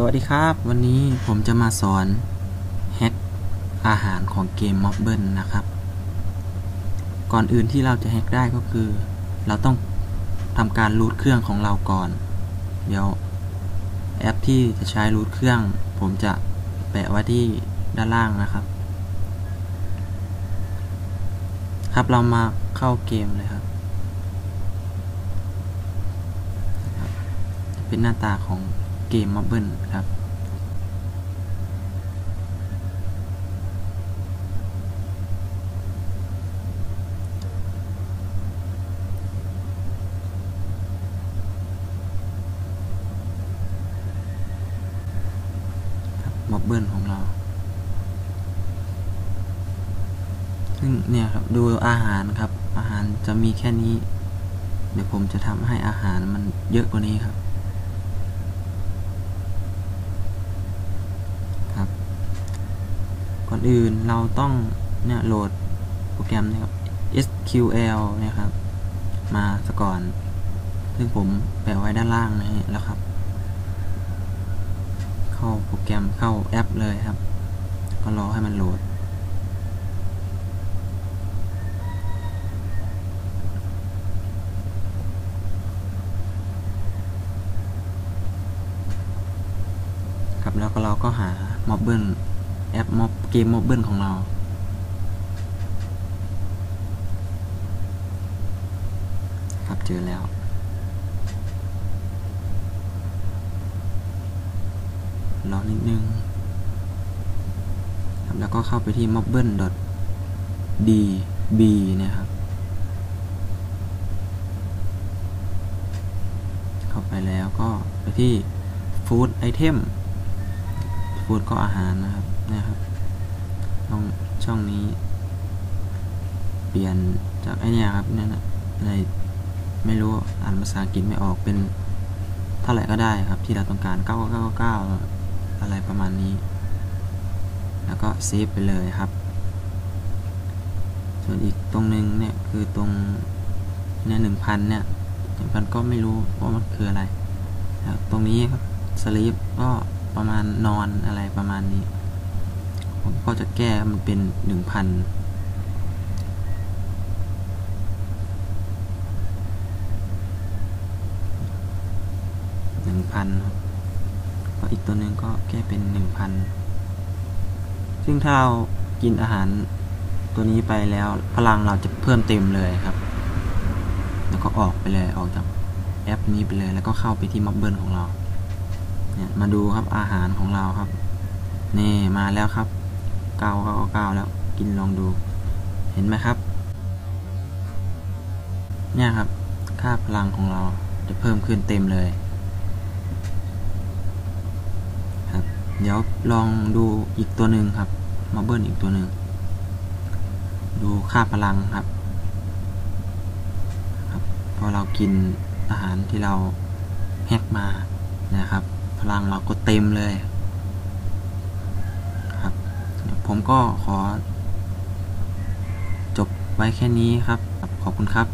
สวัสดีครับ วันนี้ผมจะมาสอนแฮกอาหารของเกม m o b เบิลนะครับ ก่อนอื่นที่เราจะแฮกได้ก็คือ เราต้องทำการรูทเครื่องของเราก่อน เดี๋ยวแอปที่จะใช้รูทเครื่อง ผมจะแปะไว้ที่ด้านล่างนะครับ ครับเรามาเข้าเกมเลยครับ เป็นหน้าตาของ เกม m o b เบิลครับม็อบเบิลของเรา ซึ่งเนี่ยครับดูอาหารครับ อาหารจะมีแค่นี้ เดี๋ยวผมจะทำให้อาหารมันเยอะกว่านี้ครับ ก่อนอื่นเราต้องเนี่ยโหลดโปรแกรมนะครับ SQL เนี่ยครับ มาสก่อน ซึ่งผมแปะไว้ด้านล่างนี้แล้วครับ เข้าโปรแกรมเข้าแอปเลยครับ ก็รอให้มันโหลด ครับแล้วก็เราก็หา m o b เบิล แอปม็อบเกม m o b เบิลของเรา ครับเจอแล้ว รอนิดนึงครับแล้วก็เข้าไปที่ mobile.db นี่ยครับ เข้าไปแล้วก็ไปที่ food item food ก็อาหารนะครับ นะครับช่องช่องนี้ เปลี่ยนจากไอเนี่ยครับนี่นะในไม่รู้อ่านภาษาอังกฤษไม่ออกเป็นเท่าไหร่ก็ได้ครับ ที่เราต้องการ 9999 อะไรประมาณนี้ แล้วก็เซฟไปเลยครับ ส่วนอีกตรงนึงเนี่ยคือตรงเนี่ยหนึ่งพันเนี่ยหนึ่งพันก็ไม่รู้ว่ามันคืออะไร ตรงนี้ครับสลีปก็ประมาณนอนอะไรประมาณนี้ ผมก็จะแก้มันเป็นหนึ่งพันหนึ่งพันครับก็อีกตัวหนึ่งก็แก้เป็นหนึ่งพันซึ่งถ้าเรากินอาหารตัวนี้ไปแล้วพลังเราจะเพิ่มเต็มเลยครับ แล้วก็ออกไปเลยออกจากแอปนี้ไปเลยแล้วก็เข้าไปที่ม็อบเบิลของเราเนี่ยมาดูครับอาหารของเราครับ นี่มาแล้วครับ เก้าเก้าเก้าแล้วกินลองดู เห็นไหมครับ เนี่ยครับ ค่าพลังของเราจะเพิ่มขึ้นเต็มเลย ครับ เดี๋ยวลองดูอีกตัวหนึ่งครับมาเบิลอีกตัวหนึ่ง ดูค่าพลังครับครับ พอเรากินอาหารที่เราแฮกมานะครับ พลังเราก็เต็มเลย ผมก็ขอ จบไว้แค่นี้ครับ ขอบคุณครับ